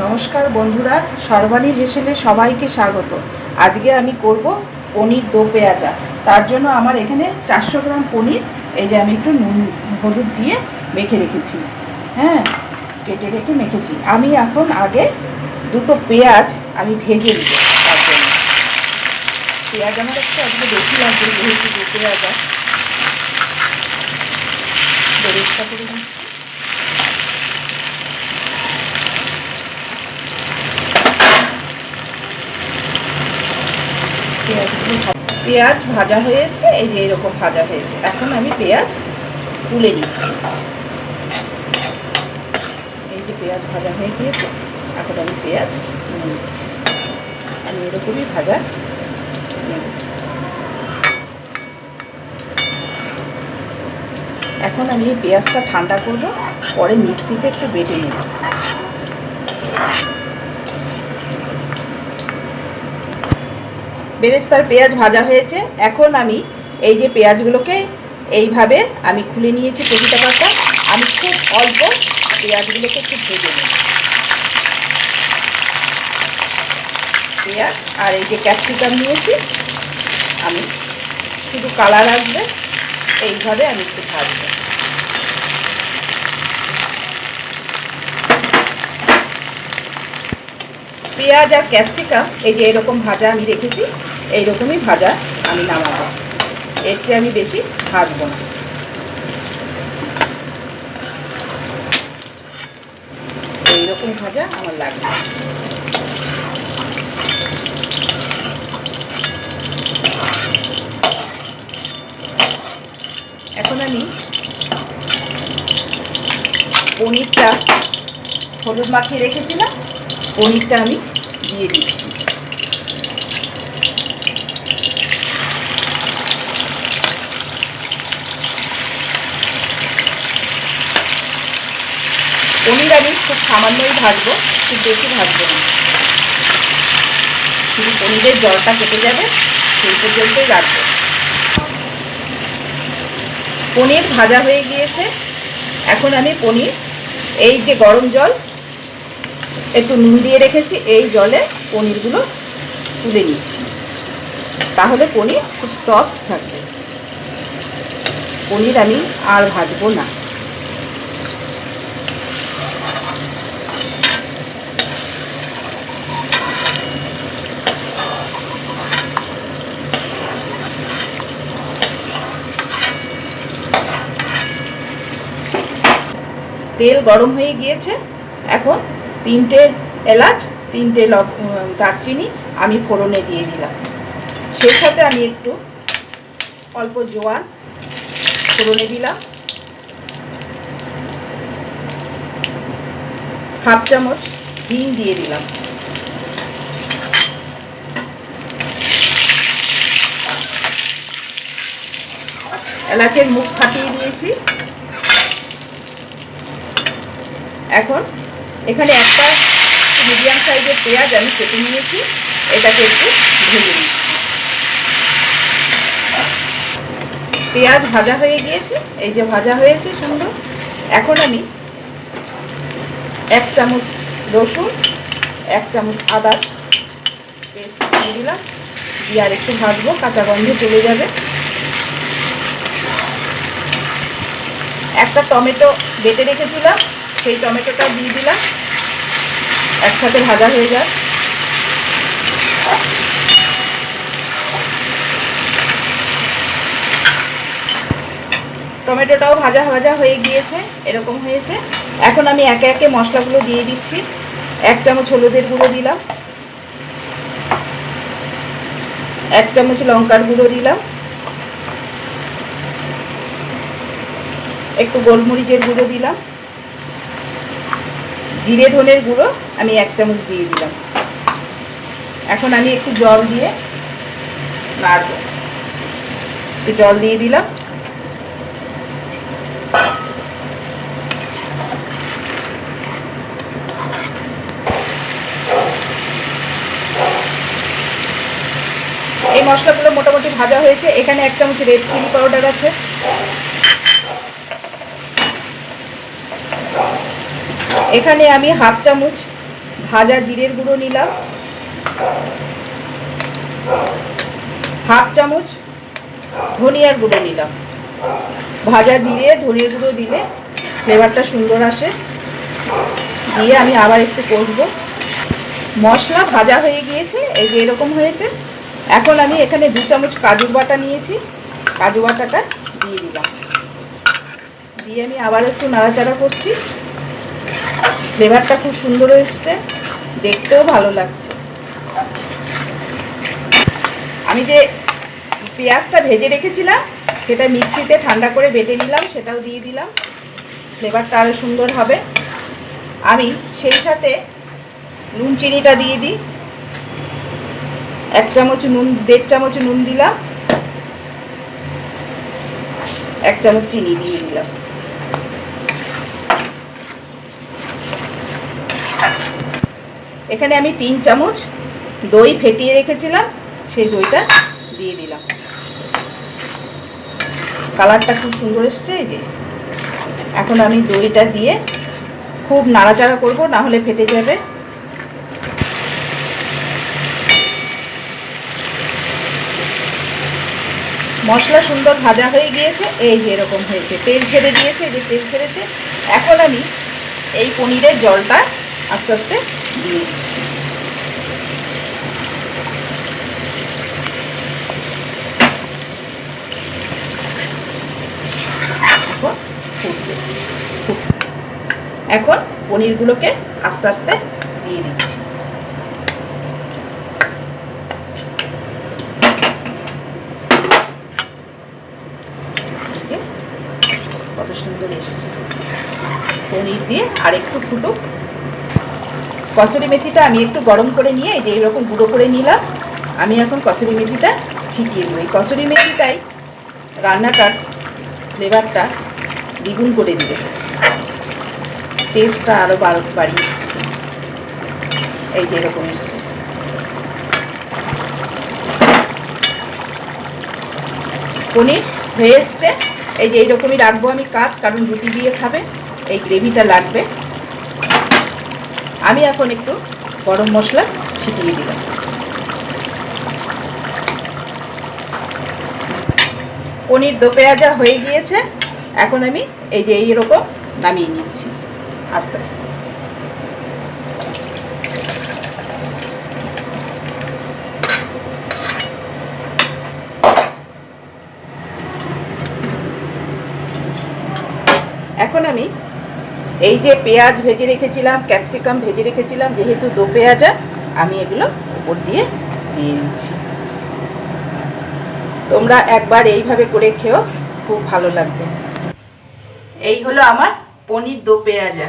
নমস্কার বন্ধুরা সর্বাণীর হেসেলে সবাইকে স্বাগত। আজকে আমি করব পনির দো পেঁয়াজা। তার জন্য আমার এখানে চারশো গ্রাম পনির, এই যে আমি একটু নুন, হলুদ দিয়ে মেখে রেখেছি। হ্যাঁ কেটে রেখে মেখেছি। আমি এখন আগে দুটো পেঁয়াজ আমি ভেজে নেব তার জন্য। পেঁয়াজ আমার একটু আজকে বেশি লাগবে যেহেতু দো পেঁয়াজা। করে পেঁয়াজ ভাজা হয়ে এসছে, এই যে এরকম ভাজা হয়েছে। এখন আমি পেঁয়াজ তুলে নিচ্ছি। এই যে পেঁয়াজ ভাজা হয়ে গিয়েছে, এখন আমি পেঁয়াজ তুলে নিচ্ছি। আমি এরকমই ভাজা এখন আমি এই পেঁয়াজটা ঠান্ডা করব, পরে মিক্সিতে একটু বেটে নেব। বেরেস্তার পেঁয়াজ ভাজা হয়েছে। এখন আমি এই যে পেঁয়াজগুলোকে এইভাবে আমি খুলে নিয়েছি প্রতিটা পাতা আমি খুব অল্প পেঁয়াজগুলোকে একটু ভেজে নেব পেঁয়াজ আর এই যে ক্যাপসিকাম নিয়েছি। আমি শুধু কালার আসবে, এইভাবে আমি একটু ভাজবো। পেঁয়াজ আর ক্যাপসিকাম, এই যে এরকম ভাজা আমি রেখেছি, এইরকমই ভাজা আমি নামাবো। এর চেয়ে আমি বেশি ভাজবো না। এইরকম ভাজা আমার লাগবে। এখন আমি পনিরটা হলুদ মাখিয়ে রেখেছিলাম। পনিরটা আমি দিয়ে দিচ্ছি। পনির আমি খুব সামান্যই ভাজবো, খুব বেশি ভাজবো না। শুধু পনিরের জলটা কেটে যাবে, সেই পর্যন্তই রাখব। পনির ভাজা হয়ে গিয়েছে। এখন আমি পনির, এই যে গরম জল একটু নুন দিয়ে রেখেছি, এই জলে পনিরগুলো তুলে নিচ্ছি। তাহলে পনির খুব সফট থাকবে পনির আমি আর ভাজবো না। তেল গরম হয়ে গিয়েছে। এখন তিনটে এলাচ, তিনটে লব দারচিনি আমি ফোড়নে দিয়ে দিলাম। সেই সাথে আমি একটু অল্প জোয়ান ফোড়নে দিলাম। হাফ চামচ হিং দিয়ে দিলাম। এলাচের মুখ ফাটিয়ে দিয়েছি। এখন এখানে একটা মিডিয়াম সাইজের পেঁয়াজ আমি কেটে নিয়েছি। এটাকে একটু ভেজে নিচ্ছি। পেঁয়াজ ভাজা হয়ে গিয়েছে। এই যে ভাজা হয়েছে সুন্দর। এখন আমি এক চামচ রসুন, এক চামচ আদা পেস্ট দিলাম। দিয়ে আর একটু ভাজবো, কাঁচা গন্ধ চলে যাবে। একটা টমেটো বেটে রেখেছিলাম। সেই টমেটোটা দিয়ে দিলাম। একসাথে ভাজা হয়ে যায় টমেটোটাও ভাজা ভাজা হয়ে গিয়েছে, এরকম হয়েছে। এখন আমি একে একে মশলাগুলো দিয়ে দিচ্ছি। এক চামচ হলুদের গুঁড়ো দিলাম। এক চামচ লঙ্কার গুঁড়ো দিলাম। একটু গোলমরিচের গুঁড়ো দিলাম। জিরে ধনের গুঁড়ো আমি এক চামচ দিয়ে দিলাম। এখন আমি একটু জল দিয়ে নাড়ব। একটু জল দিয়ে দিলাম। এই মশলাগুলো মোটামুটি ভাজা হয়েছে। এখানে এক চামচ রেড চিলি পাউডার আছে। এখানে আমি হাফ চামচ ভাজা জিরের গুঁড়ো নিলাম। হাফ চামচ ধনিয়ার গুঁড়ো নিলাম। ভাজা জিরে, ধনিয়ার গুঁড়ো দিলে ফ্লেভারটা সুন্দর আসে। দিয়ে আমি আবার একটু কষবো। মশলা ভাজা হয়ে গিয়েছে, এই যে এরকম হয়েছে। এখন আমি এখানে দু চামচ কাজু বাটা নিয়েছি। কাজু বাটাটা দিয়ে দিলাম। দিয়ে আমি আবার একটু নাড়াচাড়া করছি। ফ্লেভারটা খুব সুন্দর এসছে। দেখতেও ভালো লাগছে। আমি যে পেঁয়াজটা ভেজে রেখেছিলাম, সেটা মিক্সিতে ঠান্ডা করে বেটে নিলাম, সেটাও দিয়ে দিলাম। ফ্লেভারটা আরও সুন্দর হবে। আমি সেই সাথে নুন চিনিটা দিয়ে দিই। এক চামচ নুন, দেড় চামচ নুন দিলাম। এক চামচ চিনি দিয়ে দিলাম। এখানে আমি তিন চামচ দই ফেটিয়ে রেখেছিলাম, সেই দইটা দিয়ে দিলাম। কালারটা খুব সুন্দর এসছে এই যে। এখন আমি দইটা দিয়ে খুব নাড়াচাড়া করব, না হলে ফেটে যাবে। মশলা সুন্দর ভাজা হয়ে গিয়েছে, এই যে এরকম হয়েছে। তেল ছেড়ে দিয়েছে যে তেল ছেড়েছে। এখন আমি এই পনিরের জলটা আস্তে আস্তে দিয়ে এখন। পনিরগুলোকে আস্তে আস্তে দিয়ে দিচ্ছি কত সুন্দর এসছে পনির দিয়ে আর একটু ফুটুক কসুরি মেথিটা আমি একটু গরম করে নিয়ে এই যে এইরকম গুঁড়ো করে নিলাম, আমি এখন কসুরি মেথিটা ছিটিয়ে দেবো। এই কসুরি মেথিটাই রান্নাটার ফ্লেভারটা দ্বিগুণ করে দিবে। টেস্টটা আরও বাড়িয়ে দিচ্ছে। এই যে এরকম এসছে। পনির হয়ে এসছে। এই যে এইরকমই রাখব আমি কাঠ কারণ রুটি দিয়ে খাবে, এই গ্রেভিটা লাগবে। আমি এখন একটু গরম মশলা ছিটিয়ে দিলাম। পনির দো পেঁয়াজা হয়ে গিয়েছে। এখন আমি এই যে এইরকম নামিয়ে নিচ্ছি। আস্তে আস্তে। এখন আমি এই যে পেঁয়াজ ভেজে রেখেছিলাম ক্যাপসিকাম ভেজে রেখেছিলাম, যেহেতু দো পেঁয়াজা, আমি এগুলো উপর দিয়ে দিয়ে দিচ্ছি। তোমরা একবার এইভাবে করে খেয়েও খুব ভালো লাগবে। এই হলো আমার পনির দো পেঁয়াজা।